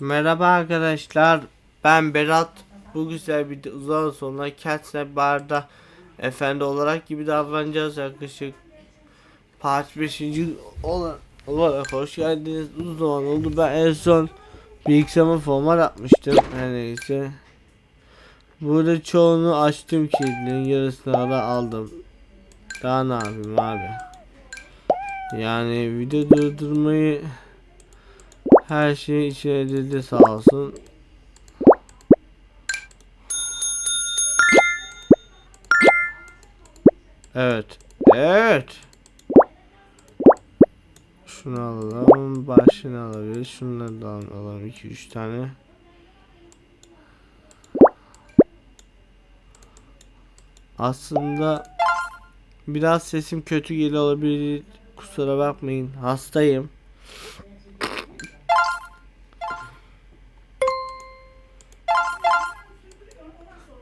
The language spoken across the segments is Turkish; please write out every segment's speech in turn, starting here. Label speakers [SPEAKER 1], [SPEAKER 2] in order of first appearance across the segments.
[SPEAKER 1] Merhaba arkadaşlar. Ben Berat. Bu güzel bir uzun sonra Catnap Bar'da efendi olarak gibi davranacağız yaklaşık part 5. olarak, olarak hoş geldiniz. Uzun zaman oldu. Ben en son bilgisayarıma format atmıştım. Her neyse. Burada çoğunu açtım kilitlerin yarısını da aldım. Daha ne yapayım abi. Yani video durdurmayı her şey içine edildi sağ olsun. Evet. Evet. Şunu alalım. Başını alabiliriz. Şunları da alalım. 2-3 tane. Aslında biraz sesim kötü geliyor olabilir. Kusura bakmayın. Hastayım.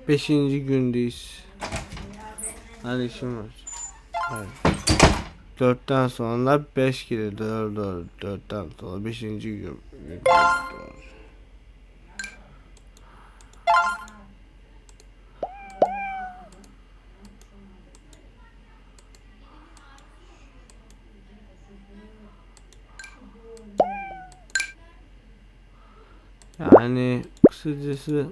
[SPEAKER 1] Beşinci gündeyiz. Hadi işim var. Evet. Dörtten sonra beş gelir. Doğru doğru. Dörtten sonra beşinci gün. Yani kısacası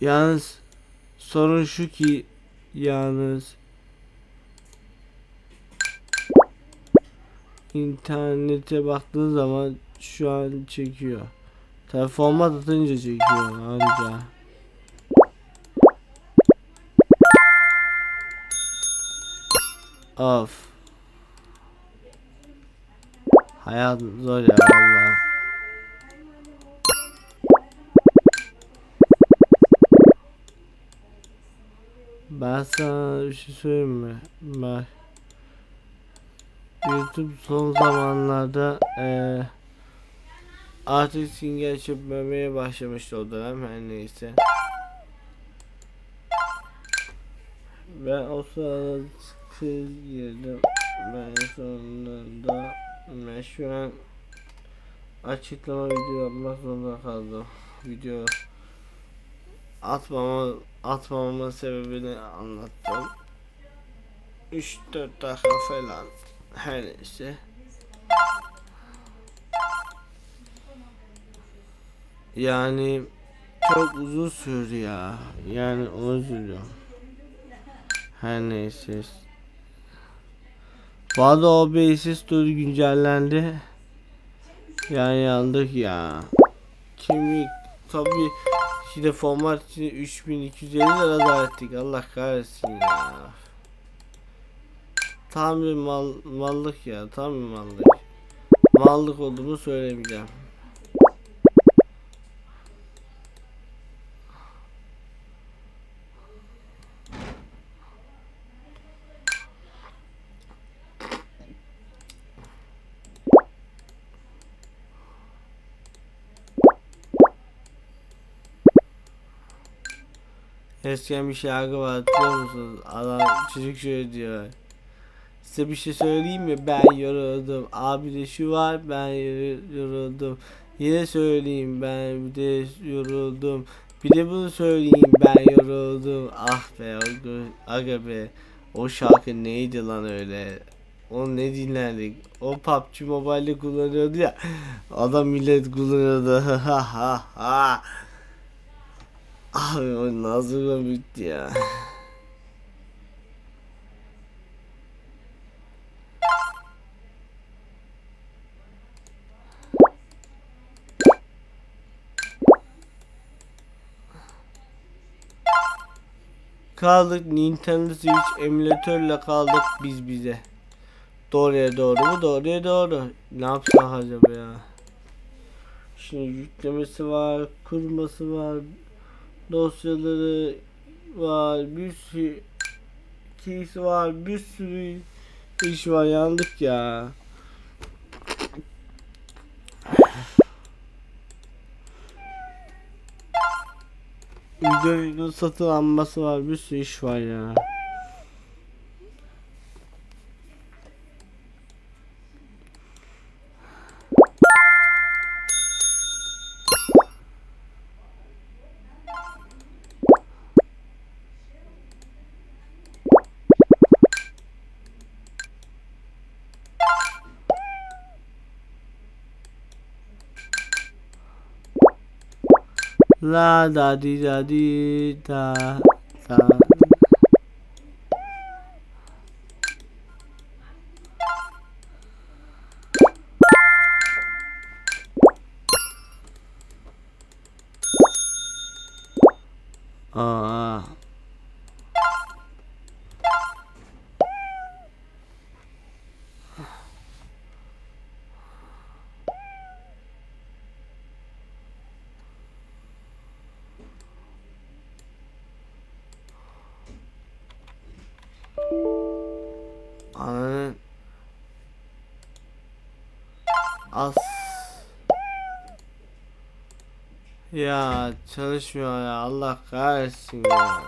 [SPEAKER 1] Yalnız sorun şu ki yalnız internete baktığın zaman şu an çekiyor. Tabi format atınca çekiyor anca. Of. Hayat zor ya vallahi. Ben sana bir şey söyleyeyim mi? Bak. YouTube son zamanlarda eee artık single çöpmemeye başlamıştı o dönem her neyse. Ben o sırada kız girdim. Ben sonunda ben şu an açıklama video yapmak zorunda kaldım. Video atmama atmamamın sebebini anlattım. 3-4 dakika falan her neyse. Yani çok uzun sürdü ya. Yani onu üzülüyorum. Her neyse. Bu arada o basis tur güncellendi. Yani yandık ya. Kimlik tabi işte format için 3250 lira daha ettik. Allah kahretsin ya. Tam bir mal, mallık ya. Tam bir mallık. Mallık olduğunu söylemeyeceğim. Eskiden bir şarkı var hatırlıyor musunuz? Adam çocuk şöyle diyor. Size bir şey söyleyeyim mi? Ben yoruldum. Abi de şu var ben yor- yoruldum. Yine söyleyeyim ben bir de yoruldum. Bir de bunu söyleyeyim ben yoruldum. Ah be aga be. O şarkı neydi lan öyle? O ne dinlerdik? O PUBG Mobile'de kullanıyordu ya. Adam millet kullanıyordu. Ha ha ha. Abi o nasıl komikti ya. Kaldık Nintendo Switch emülatörle kaldık biz bize. Doğruya doğru mu? Doğruya doğru. Ne yapsak acaba ya? Şimdi yüklemesi var, kurması var, dosyaları var, bir sürü keys var, bir sürü iş var yandık ya. Videonun satın alması var, bir sürü iş var ya. La da di da di da da. As. Ya çalışmıyor ya Allah kahretsin ya.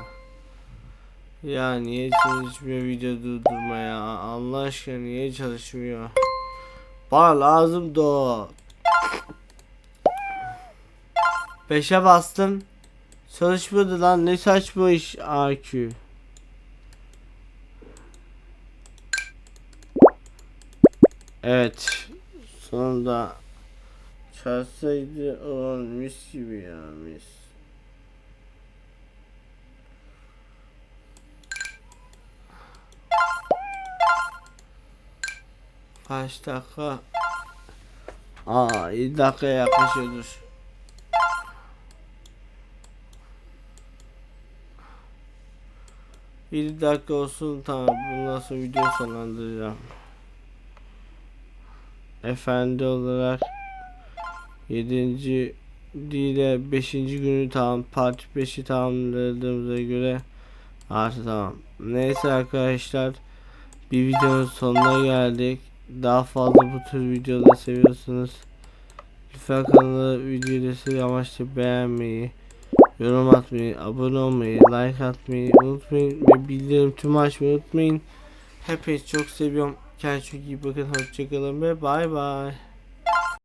[SPEAKER 1] Ya niye çalışmıyor video durdurma ya? Allah aşkına niye çalışmıyor? Bana lazım da o. Beşe bastım. Çalışmadı lan ne saçma iş AQ Evet. Sonunda çalsaydı olan mis gibi ya mis. Kaç dakika? Aa 7 dakika yaklaşıyordur. Yedi dakika olsun tamam bundan sonra video sonlandıracağım. Efendi olarak 7. değil de 5. günü tamam part 5'i tamamladığımıza göre artık tamam. Neyse arkadaşlar bir videonun sonuna geldik. Daha fazla bu tür videoları seviyorsanız lütfen kanalı videoyu destek amaçlı beğenmeyi, yorum atmayı, abone olmayı, like atmayı unutmayın ve bildirim tüm açmayı unutmayın. Hepinizi çok seviyorum. Kendinize çok iyi bakın. Hoşçakalın ve bay bay.